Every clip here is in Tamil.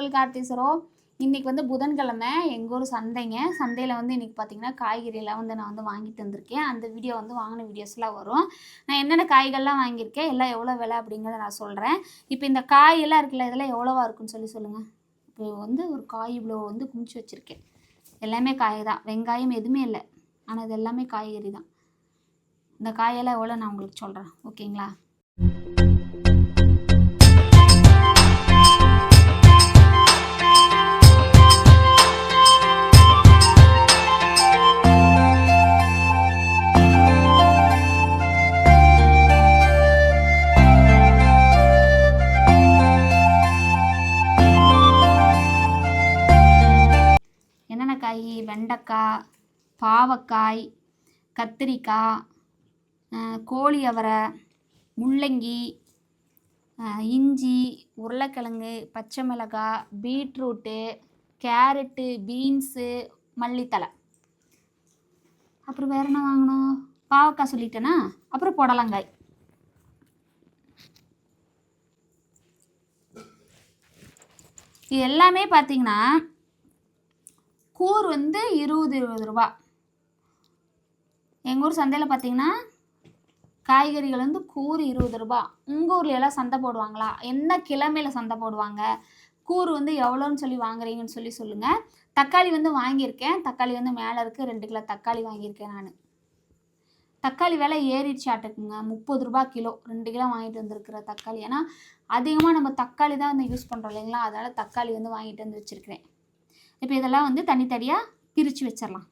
உங்கள் கார்த்திசரோ இன்றைக்கி வந்து புதன்கிழமை எங்கள் ஊர் சந்தைங்க. சந்தையில் வந்து இன்றைக்கி பார்த்தீங்கன்னா காய்கறியெல்லாம் வந்து நான் வந்து வாங்கிட்டு வந்திருக்கேன் அந்த வீடியோ வந்து வாங்கின வீடியோஸ்லாம் வரும். நான் என்னென்ன காய்கள்லாம் வாங்கியிருக்கேன் எல்லாம் எவ்வளோ விலை அப்படிங்கிறத நான் சொல்கிறேன் இப்போ இந்த காயெல்லாம் இருக்குல்ல இதெல்லாம் எவ்வளோவா இருக்குன்னு சொல்லி சொல்லுங்கள் இப்போ வந்து ஒரு காய் இவ்வளோ வந்து குமிச்சு வச்சுருக்கேன். எல்லாமே காய் தான். வெங்காயம் எதுவுமே இல்லை. ஆனால் இது எல்லாமே காய்கறி தான். இந்த காயெல்லாம் எவ்வளோ நான் உங்களுக்கு சொல்கிறேன் ஓகேங்களா? வெண்டைக்காய் பாவக்காய் கத்திரிக்காய் கோழி அவரை முள்ளங்கி இஞ்சி உருளைக்கிழங்கு பச்சை மிளகாய் பீட்ரூட்டு கேரட்டு பீன்ஸு மல்லித்தலை அப்புறம் வேறு என்ன வாங்கணும்? பாவக்காய் சொல்லிட்டேனா? அப்புறம் புடலங்காய். இது எல்லாமே பார்த்தீங்கன்னா கூர் வந்து இருபது இருபது ரூபா. எங்கள் ஊர் சந்தையில் பார்த்தீங்கன்னா காய்கறிகள் வந்து கூறு இருபது ரூபா. உங்கள் ஊரில் எல்லாம் சந்தை போடுவாங்களா? என்ன கிழமையில் சந்தை போடுவாங்க? கூறு வந்து எவ்வளோன்னு சொல்லி வாங்குறீங்கன்னு சொல்லி சொல்லுங்கள் தக்காளி வந்து வாங்கியிருக்கேன். தக்காளி வந்து மேலே இருக்குது ரெண்டு கிலோ தக்காளி வாங்கியிருக்கேன் நான். தக்காளி விலை ஏறிடுச்சு ஆட்டுக்குங்க. முப்பது ரூபா கிலோ. ரெண்டு கிலோ வாங்கிட்டு வந்திருக்கிற தக்காளி. ஏன்னா அதிகமாக நம்ம தக்காளி தான் வந்து யூஸ் பண்ணுறோம் இல்லைங்களா? அதனால் தக்காளி வந்து வாங்கிட்டு வந்து வச்சுருக்கிறேன். இப்போ இதெல்லாம் வந்து தனித்தனியாக பிரித்து வச்சிடலாம்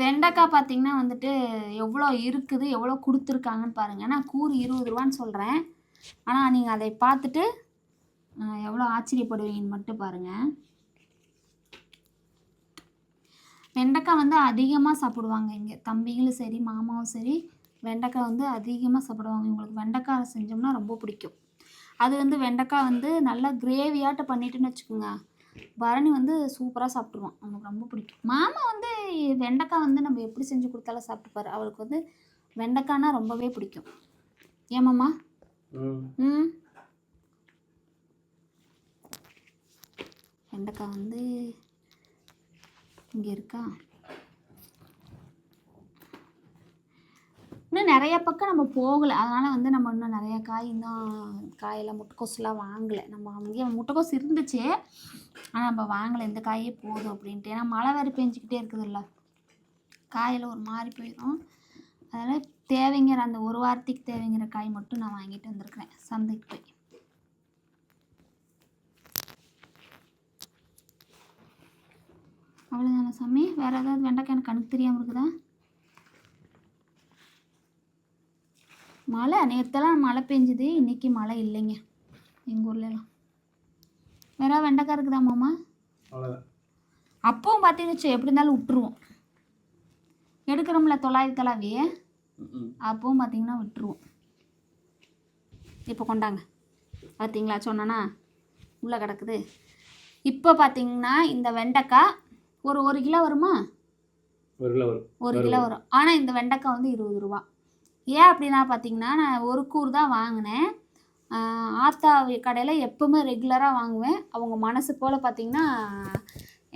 வெண்டைக்காய் பார்த்தீங்கன்னா வந்துட்டு எவ்வளோ இருக்குது எவ்வளோ கொடுத்துருக்காங்கன்னு பாருங்கள் நான் கூறு இருபது ரூபான்னு சொல்கிறேன் ஆனால் நீங்கள் அதை பார்த்துட்டு எவ்வளோ ஆச்சரியப்படுவீங்கன்னு மட்டும் பாருங்கள் வெண்டைக்காய் வந்து அதிகமாக சாப்பிடுவாங்க இங்கே. தம்பிகளும் சரி மாமாவும் சரி வெண்டைக்காய் வந்து அதிகமாக சாப்பிடுவாங்க. இவங்களுக்கு வெண்டைக்காய் செஞ்சோம்னா ரொம்ப பிடிக்கும். அது வந்து வெண்டைக்காய் வந்து நல்லா கிரேவியாட்ட பண்ணிட்டுன்னு வச்சுக்கோங்க. பரணி வந்து சூப்பராக சாப்பிட்ருவான் அவனுக்கு ரொம்ப பிடிக்கும். மாமா வந்து வெண்டைக்காய் வந்து நம்ம எப்படி செஞ்சு கொடுத்தாலும் சாப்பிட்டுப்பாரு. அவருக்கு வந்து வெண்டைக்காய்னா ரொம்பவே பிடிக்கும். ஏமாம்மா ம். வெண்டைக்காய் வந்து இங்கே இருக்கா? இன்னும் நிறைய பக்கம் நம்ம போகலை. அதனால் வந்து நம்ம இன்னும் நிறைய காய் இன்னும் காயெல்லாம் முட்டைக்கோஸ்லாம் வாங்கலை. நம்ம அங்கேயே முட்டைக்கோசு இருந்துச்சு. ஆனால் நம்ம வாங்கலை. இந்த காயே போதும் அப்படின்ட்டு. ஏன்னா மழை வேறு பெஞ்சிக்கிட்டே இருக்குதுல்ல. காயில் ஒரு மாதிரி போயிடும். அதனால் தேவைங்கிற அந்த ஒரு வாரத்துக்கு தேவைங்கிற காய் மட்டும் நான் வாங்கிட்டு வந்திருக்கிறேன். சந்தைக்கு போய். அவ்வளோதான சாமி? வேறு ஏதாவது வெண்டைக்காய் எனக்கு கணக்கு தெரியாமல் இருக்குதா? மழை நேற்றுலாம் மழை பெஞ்சுது இன்னைக்கு மழை இல்லைங்க. எங்கள் ஊர்லலாம். வேற வெண்டைக்காய் இருக்குதா மாமா? அப்பவும் பார்த்தீங்கன்னு எப்படி இருந்தாலும் விட்டுருவோம். எடுக்கிறோம்ல தொள்ளாயிரத்தி தொள்ளாவி அப்பவும் பார்த்தீங்கன்னா விட்டுருவோம். இப்போ கொண்டாங்க. பார்த்தீங்களா சொன்னனா? உள்ளே கிடக்குது. இப்போ பார்த்தீங்கன்னா இந்த வெண்டைக்காய் ஒரு ஒரு கிலோ வருமா? ஒரு கிலோ வரும். ஒரு கிலோ வரும். ஆனால் இந்த வெண்டைக்காய் வந்து இருபது ரூபா. ஏன் அப்படின்னா பார்த்தீங்கன்னா நான் ஒரு கூறு தான் வாங்கினேன். ஆத்தா கடையில் எப்போவுமே ரெகுலராக வாங்குவேன். அவங்க மனசு போல் பார்த்தீங்கன்னா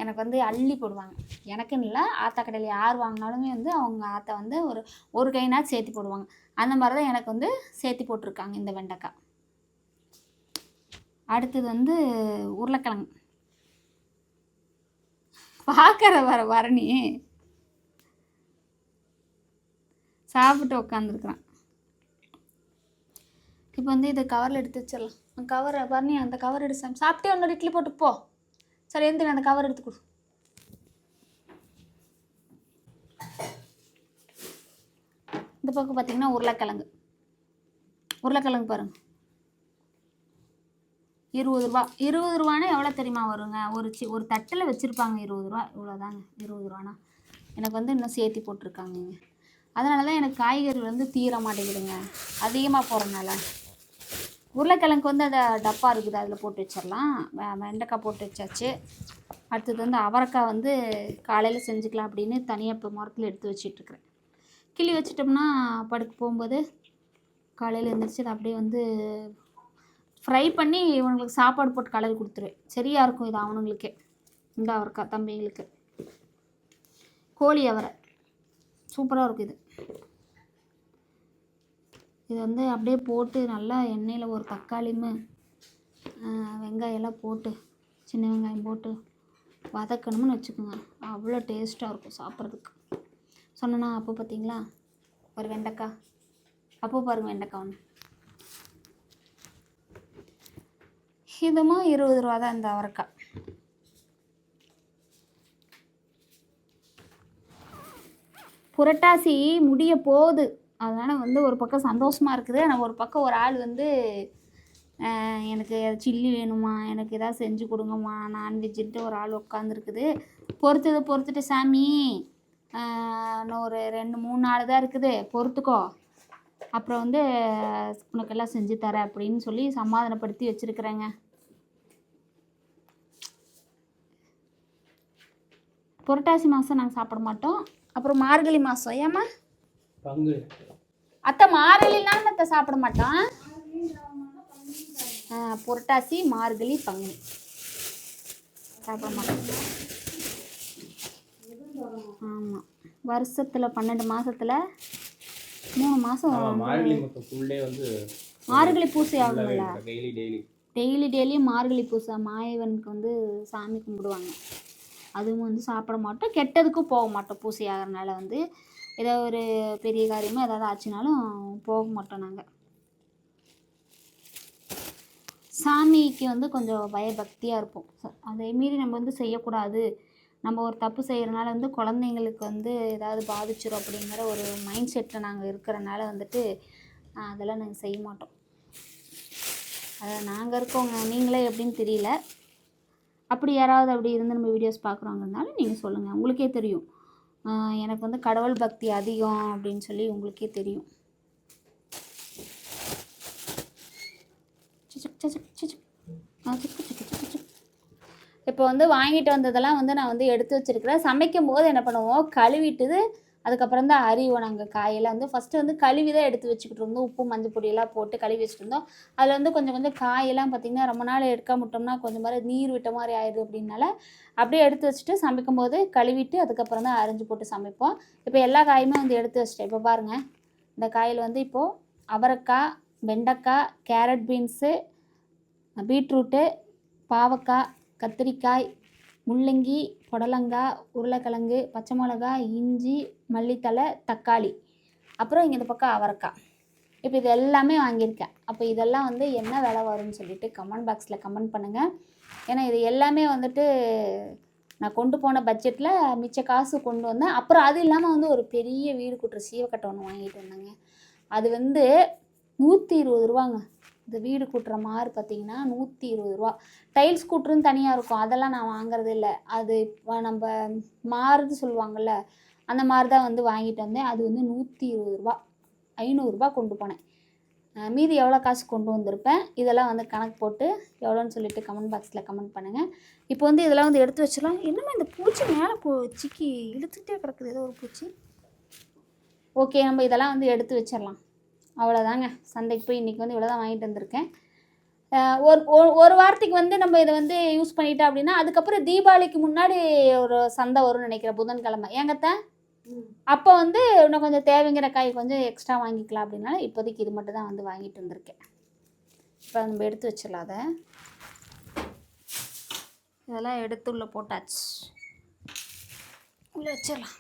எனக்கு வந்து அள்ளி போடுவாங்க. எனக்குன்னு இல்லை ஆத்தா கடையில் யார் வாங்கினாலுமே வந்து அவங்க ஆத்தா வந்து ஒரு ஒரு கைனா சேர்த்து போடுவாங்க. அந்த மாதிரி தான் எனக்கு வந்து சேர்த்து போட்டிருக்காங்க இந்த வெண்டைக்காய். அடுத்தது வந்து உருளைக்கிழங்கு. பார்க்குற வர வரணி சாப்பிட்டு உட்காந்துருக்குறான் இப்போ வந்து இதை கவரில் எடுத்து வச்சிடலாம். கவரை பரணி அந்த கவர் எடுத்து சாப்பிட்டே இன்னொரு இட்லி போட்டு போ. சரி எந்திரி அந்த கவர் எடுத்து கொடு. இந்த பக்கம் பார்த்தீங்கன்னா உருளைக்கிழங்கு. உருளைக்கிழங்கு பாருங்க. இருபது ரூபா. இருபது ரூபானா எவ்வளோ தெரியுமா வருங்க? ஒரு சி ஒரு தட்டில் வச்சுருப்பாங்க இருபது ரூபா. இவ்வளோதாங்க இருபது ரூபானா. எனக்கு வந்து இன்னும் சேர்த்தி போட்டிருக்காங்கங்க. அதனால தான் எனக்கு காய்கறி வந்து தீர மாட்டேங்குதுங்க. அதிகமாக போகிறனால உருளைக்கிழங்கு வந்து அந்த டப்பா இருக்குது அதில் போட்டு வச்சிடலாம் வெண்டைக்காய் போட்டு வச்சாச்சு. அடுத்தது வந்து அவரைக்காய் வந்து காலையில் செஞ்சுக்கலாம் அப்படின்னு தனியாக இப்போ மரத்தில் எடுத்து வச்சிட்ருக்குறேன் கிள்ளி வச்சிட்டோம்னா படுக்க போகும்போது காலையில் எழுந்திரிச்சு அதை அப்படியே வந்து ஃப்ரை பண்ணி இவங்களுக்கு சாப்பாடு போட்டு கலரி கொடுத்துருவேன். சரியாக இருக்கும் இது அவனுங்களுக்கே. இந்த அவரைக்காய் தம்பிங்களுக்கு. கோழி அவரை. சூப்பராக இருக்கும் இது. இது வந்து அப்படியே போட்டு நல்லா எண்ணெயில் ஒரு தக்காளியும் வெங்காயம் எல்லாம் போட்டு சின்ன வெங்காயம் போட்டு வதக்கணும்னு வச்சுக்கோங்க. அவ்வளோ டேஸ்ட்டாக இருக்கும் சாப்பிட்றதுக்கு. சொன்னேன்னா அப்போ பார்த்தீங்களா? ஒரு வெண்டைக்காய். அப்போ பாருங்க வெண்டைக்காய் ஒன்று இதுமா இருபது ரூபா தான் இந்த அவரைக்காய். புரட்டாசி முடிய போகுது. அதனால் வந்து ஒரு பக்கம் சந்தோஷமாக இருக்குது. ஆனால் ஒரு பக்கம் ஒரு ஆள் வந்து எனக்கு சில்லி வேணுமா? எனக்கு எதாவது செஞ்சு கொடுங்கம்மா. நான்வெஜ்ஜுன்ட்டு ஒரு ஆள் உட்காந்துருக்குது பொறுத்தது பொறுத்துட்டு சாமி இன்னும் ஒரு ரெண்டு மூணு நாள் தான் இருக்குது. பொறுத்துக்கோ. அப்புறம் வந்து உனக்கெல்லாம் செஞ்சு தரேன் அப்படின்னு சொல்லி சமாதானப்படுத்தி வச்சுருக்குறேங்க. புரட்டாசி மாதம் நாங்கள் சாப்பிட மாட்டோம். அப்புறம் மார்கழி மாதம் ஏம்மா? பங்கு. அத்தை மார்கழிலாம் அத்தை சாப்பிட மாட்டோம் ஆ, புரட்டாசி மார்கழி பங்குனி. சாப்பிட மாட்டோம் ஆமாம் வருஷத்தில் பன்னெண்டு மாசத்துல மூணு மாதம் மார்கழி பூசை ஆகுங்களா டெய்லி டெய்லி டெய்லி மார்கழி பூசை. மாயவனுக்கு வந்து சாமி கும்பிடுவாங்க. அதுவும் வந்து சாப்பிட மாட்டோம். கெட்டதுக்கும் போக மாட்டோம். பூசி ஆகிறனால வந்து ஏதோ ஒரு பெரிய காரியமாக ஏதாவது ஆச்சுனாலும் போக மாட்டோம் நாங்கள் சாமிக்கு வந்து கொஞ்சம் பயபக்தியாக இருப்போம். அதே அதை மீறி நம்ம வந்து செய்யக்கூடாது. நம்ம ஒரு தப்பு செய்கிறனால வந்து குழந்தைங்களுக்கு வந்து ஏதாவது பாதிச்சிரும் அப்படிங்கிற ஒரு மைண்ட் செட்டில் நாங்கள் இருக்கிறனால வந்துட்டு அதெல்லாம் நாங்கள் செய்ய மாட்டோம். அதை நாங்கள் இருக்கோங்க. நீங்களே எப்படின்னு தெரியல. அப்படி யாராவது அப்படி இருந்து நம்ம வீடியோஸ் பார்க்குறாங்கனாலும் நீங்கள் சொல்லுங்கள் உங்களுக்கே தெரியும். எனக்கு வந்து கடவுள் பக்தி அதிகம் அப்படின்னு சொல்லி உங்களுக்கே தெரியும். ஆ, இப்போ வந்து வாங்கிட்டு வந்ததெல்லாம் வந்து நான் வந்து எடுத்து வச்சுருக்கிறேன். சமைக்கும் போது என்ன பண்ணுவோம்? கழுவிட்டுது அதுக்கப்புறம் தான் அறிவோம் நாங்கள் காயெல்லாம் வந்து ஃபஸ்ட்டு வந்து கழுவி தான் எடுத்து வச்சுக்கிட்டு இருந்தோம். உப்பு மஞ்சள் பொடியெல்லாம் போட்டு கழுவி வச்சுட்டு இருந்தோம். அதில் வந்து கொஞ்சம் கொஞ்சம் காயெல்லாம் பார்த்திங்கன்னா ரொம்ப நாள் எடுக்காம விட்டோம்னா கொஞ்சம் மாதிரி நீர் விட்ட மாதிரி ஆயிடுது அப்படின்னால அப்படியே எடுத்து வச்சுட்டு சமைக்கும் போது கழுவிட்டு அதுக்கப்புறம் தான் அரிஞ்சு போட்டு சமைப்போம். இப்போ எல்லா காயுமே வந்து எடுத்து வச்சுட்டேன். இப்போ பாருங்கள் இந்த காயில் வந்து இப்போது அவரைக்காய் வெண்டைக்காய் கேரட் பீன்ஸு பீட்ரூட்டு பாவக்காய் கத்திரிக்காய் முள்ளங்கி புடலங்காய் உருளைக்கிழங்கு பச்சை மிளகாய் இஞ்சி மல்லித்தலை தக்காளி அப்புறம் இங்கே இந்த பக்கம் அவரைக்காய். இப்போ இது எல்லாமே வாங்கியிருக்கேன். அப்போ இதெல்லாம் வந்து என்ன விலை வரும்னு சொல்லிட்டு கமெண்ட் பாக்ஸில் கமெண்ட் பண்ணுங்கள் ஏன்னா இது எல்லாமே வந்துட்டு நான் கொண்டு போன பட்ஜெட்டில் மிச்ச காசு கொண்டு வந்தேன். அப்புறம் அது இல்லாமல் வந்து ஒரு பெரிய வீடு கூட்டுற சீவக்கட்டை ஒன்று வாங்கிட்டு வந்தேங்க. அது வந்து நூற்றி இருபது ரூபாங்க. இந்த வீடு கூட்டுற மாதிரி பார்த்தீங்கன்னா நூற்றி இருபது ரூபா. டைல்ஸ் கூட்டுருன்னு தனியாக இருக்கும். அதெல்லாம் நான் வாங்குறது இல்லை அது இப்போ நம்ம மாறுது சொல்லுவாங்கள்ல அந்த மாதிரி தான் வந்து வாங்கிட்டு வந்தேன். அது வந்து நூற்றி இருபது ரூபா ஐநூறுரூபா கொண்டு போனேன். மீதி எவ்வளோ காசு கொண்டு வந்திருப்பேன்? இதெல்லாம் வந்து கணக்கு போட்டு எவ்வளோன்னு சொல்லிட்டு கமெண்ட் பாக்ஸில் கமெண்ட் பண்ணுங்கள் இப்போ வந்து இதெல்லாம் வந்து எடுத்து வச்சிடலாம். என்னமோ இந்த பூச்சி மேலே போ சிக்கி இழுத்துக்கிட்டே கிடக்குது. ஏதோ ஒரு பூச்சி. ஓகே நம்ம இதெல்லாம் வந்து எடுத்து வச்சிடலாம். அவ்வளோதாங்க. சந்தைக்கு போய் இன்றைக்கி வந்து இவ்வளோ தான் வாங்கிட்டு வந்திருக்கேன். ஒரு ஒரு- ஒரு வாரத்துக்கு வந்து நம்ம இதை வந்து யூஸ் பண்ணிட்டோம் அப்படின்னா அதுக்கப்புறம் தீபாவளிக்கு முன்னாடி ஒரு சந்தை வரும்னு நினைக்கிறேன். புதன்கிழமை. ஏங்கத்த அப்போ வந்து இன்னும் கொஞ்சம் தேவைங்கிற காய் கொஞ்சம் எக்ஸ்ட்ரா வாங்கிக்கலாம் அப்படின்னா இப்போதைக்கு இது மட்டும் தான் வந்து வாங்கிட்டு வந்திருக்கேன். இப்போ நம்ம எடுத்து வச்சிடலாம் அதை. இதெல்லாம் எடுத்து உள்ளே போட்டாச்சு. உள்ளே வச்சிடலாம்.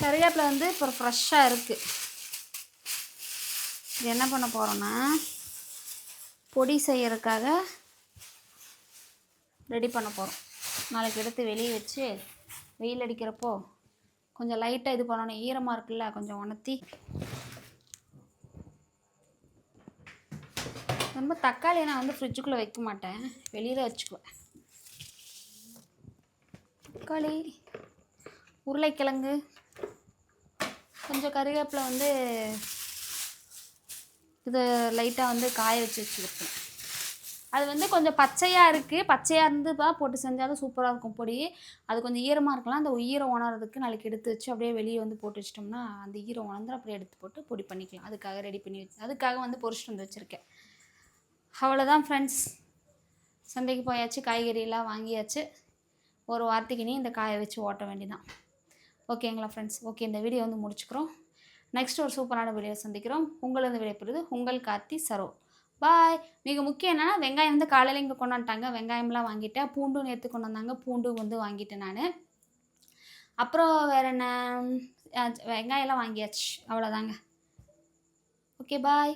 கறிவேப்பிலை வந்து இப்போ ஃப்ரெஷ்ஷாக இருக்குது இது என்ன பண்ண போகிறோன்னா பொடி செய்யறதுக்காக ரெடி பண்ண போகிறோம் நாளைக்கு எடுத்து வெளியே வச்சு வெயில் அடிக்கிறப்போ கொஞ்சம் லைட்டாக இது பண்ணணும். ஈரமாக இருக்குல்ல கொஞ்சம் உணர்த்தி. ரொம்ப தக்காளி நான் வந்து ஃப்ரிட்ஜுக்குள்ளே வைக்க மாட்டேன். வெளியில் வச்சுக்குவேன். தக்காளி உருளைக்கிழங்கு கொஞ்சம் கருவேப்பிலை வந்து இது லைட்டாக வந்து காய வச்சு வச்சுருப்பேன் அது வந்து கொஞ்சம் பச்சையாக இருக்குது பச்சையாக இருந்து தான் போட்டு செஞ்சாலும் சூப்பராக இருக்கும் பொடி. அது கொஞ்சம் ஈரமாக இருக்கலாம். அந்த ஈரம் உணர்றதுக்கு நாளைக்கு எடுத்து வச்சு அப்படியே வெளியே வந்து போட்டு வச்சிட்டோம்னா அந்த ஈரம் உணர்ந்து அப்படியே எடுத்து போட்டு பொடி பண்ணிக்கலாம். அதுக்காக ரெடி பண்ணி வச்சு அதுக்காக வந்து பொரிச்சிட்டு வந்து வச்சுருக்கேன். அவ்வளோதான் ஃப்ரெண்ட்ஸ் சந்தைக்கு போயாச்சு காய்கறியெல்லாம் வாங்கியாச்சு. ஒரு வாரத்துக்கு இனி இந்த காயை வச்சு ஓட்ட வேண்டியதான் ஓகேங்களா ஃப்ரெண்ட்ஸ் ஓகே இந்த வீடியோ வந்து முடிச்சுக்கிறோம். நெக்ஸ்ட் ஒரு சூப்பரான வீடியோ சந்திக்கிறோம். உங்களது விடைபெறுது உங்கள் கார்த்தி சரோ. பாய் மிக முக்கியம் என்னென்னா வெங்காயம் வந்து காலையில் இங்கே கொண்டாந்துட்டாங்க வெங்காயம்லாம் வாங்கிட்டேன் பூண்டும் நேற்று கொண்டு வந்தாங்க. பூண்டும் வந்து வாங்கிட்டேன் நான். அப்புறம் வேறு என்ன? வெங்காயம்லாம் வாங்கியாச்சு. அவ்வளோதாங்க ஓகே பாய்